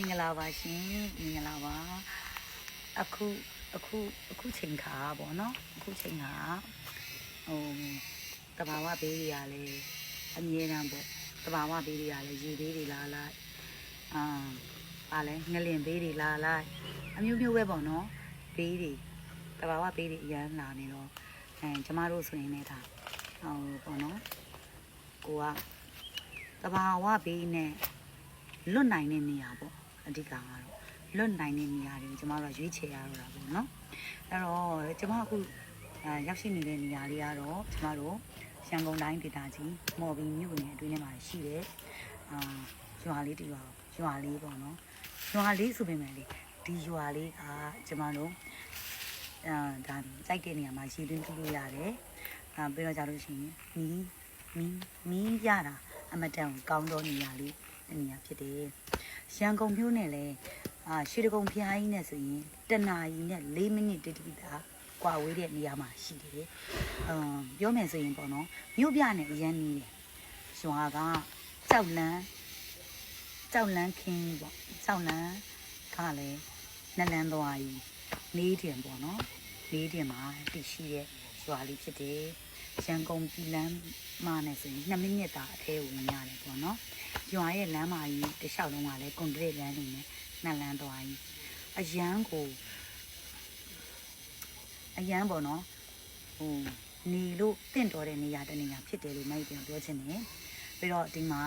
င်္ဂလာပါရှင်မင်္ဂလာပါအခုအခုအခုချိန်ခါပေါ့နော်အခုချိန်ခါဟိုတဘာဝဘေးတွေကလည်းအမြဲတမ်းပေါ့တဘာဝဘေးတွေကလည်းရေဘေးတွေလာလိုက်အာပါလဲငလင်ဘေးတွေလာလိုက်အမျိုးမျိုးပဲပေါ့နော်ဘေးတွေတဘာဝဘေးတွေအရန်လာနေတော့အဲကျမတို့ဆိုရင်လည်းဒါဟိုပေါ့နော်ကိုကတဘာဝဘေးနဲ့လွတ်နိုင်တဲ့နေရာပေါ့ အဓိကကတော့လွတ်နိုင်တဲ့နေရာတွေကိုကျမတို့ကရွေးချယ်ရတော့တာပေါ့နော်အဲ့တော့ကျမအခုအဲရောက်ရှိနေတဲ့နေရာလေးကတော့ကျမတို့ရန်ကုန်တိုင်းဒေသကြီးမော်ဘီမြို့နယ်အတွင်းထဲမှာရှိတဲ့အာရွာလေးတစ်ရွာရွာလေးပေါ့နော်ရွာလေးဆိုပေမဲ့လေဒီရွာလေးကကျမတို့အာဒါစိုက်တဲ့နေရာမှာရှိသွင်းကြည့်လို့ရတယ်အာပြီးတော့ကြလို့ရှိရင်မီးမီးမီးရတာအမတန်ကောင်းသောနေရာလေး နေရာဖြစ်တယ်။ရန်ကုန်မြို့နဲ့လည်းအာရွှေတကုံဖျားကြီးနဲ့ဆိုရင်တနာရီနဲ့၄မိနစ်တိတိတာကွာဝေးတဲ့နေရာမှာရှိတယ်။အမ်ပြောမယ်ဆိုရင်ပေါ့နော်မြို့ပြနဲ့အရန်နေတယ်။ရွာကကြောက်လန်းကြောက်လန်းခင်းပေါ့ကြောက်လန်းကလည်းနလန်းသွားကြီးလေးတင်ပေါ့နော်လေးတင်မှာတည်ရှိတဲ့ရွာလေးဖြစ်တယ်။ရန်ကုန်ပြည်လန်းမှာနဲ့ဆိုရင်2မိနစ်တာအထဲကိုဝင်ရတယ်ပေါ့နော်။ ရွာရဲ့လမ်းမကြီးတစ်လျှောက်လုံးကလည်းကွန်ကရစ်လမ်းတွေနဲ့နှစ်လမ်းသွားကြီးအရန်ကိုအရန်ပေါ့နော်ဟိုနေလို့တင့်တော်တဲ့နေရာတနေရာဖြစ်တယ်လို့မိုက်ပြန်ပြောချင်တယ်ပြီးတော့ဒီမှာ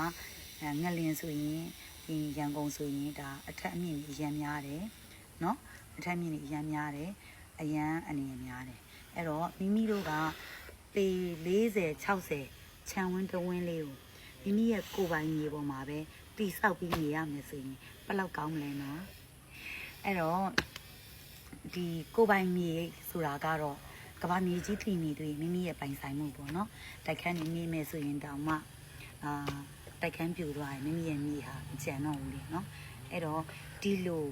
ငလင်ဆိုရင်ဒီရန်ကုန်ဆိုရင်ဒါအထက်အမြင့်ကြီးအရန်များတယ်နော်အထက်အမြင့်ကြီးအရန်များတယ်အရန်အနေများတယ်အဲ့တော့မိမိတို့ကပေ40 60ခြံဝင်းတဝင်းလေးကို မိမိရဲ့ကိုယ်ပိုင်မြေပေါ်မှာပဲတိဆောက်ပြီးနေရမယ်ဆိုရင်ဘယ်လောက်ကောင်းမလဲနော်အဲ့တော့ဒီကိုယ်ပိုင်မြေဆိုတာကတော့ကဘာမြေကြီးထင်နေတွေ့မိမိရဲ့ပိုင်ဆိုင်မှုပေါ့နော်တိုက်ခန်းနေနေမယ်ဆိုရင်တောင်မှအာတိုက်ခန်းပြူသွားရင်မိမိရဲ့မြေဟာမကျန်တော့ဘူးလေနော်အဲ့တော့ဒီလို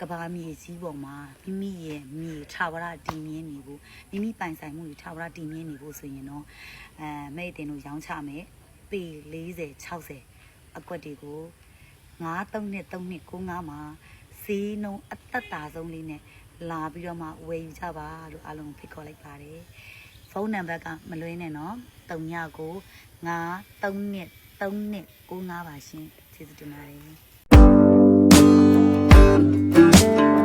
ကဘာမြေကြီးပေါ်မှာမိမိရဲ့မြေထာဝရတည်မြဲနေဖို့မိမိပိုင်ဆိုင်မှုတွေထာဝရတည်မြဲနေဖို့ဆိုရင်တော့အဲမိတ်တင်တို့ရောင်းချမယ် ပေ40 60အကွက်တွေကို93နဲ့3295မှာဈေးနှုန်းအသက်သာဆုံးလေးနဲ့လာပြီးတော့မှဝယ်ယူကြပါလို့အားလုံးဖိတ်ခေါ်လိုက်ပါတယ်ဖုန်းနံပါတ်ကမလွဲနဲ့နော်39 932နဲ့3295ပါရှင်ကျေးဇူးတင်ပါတယ်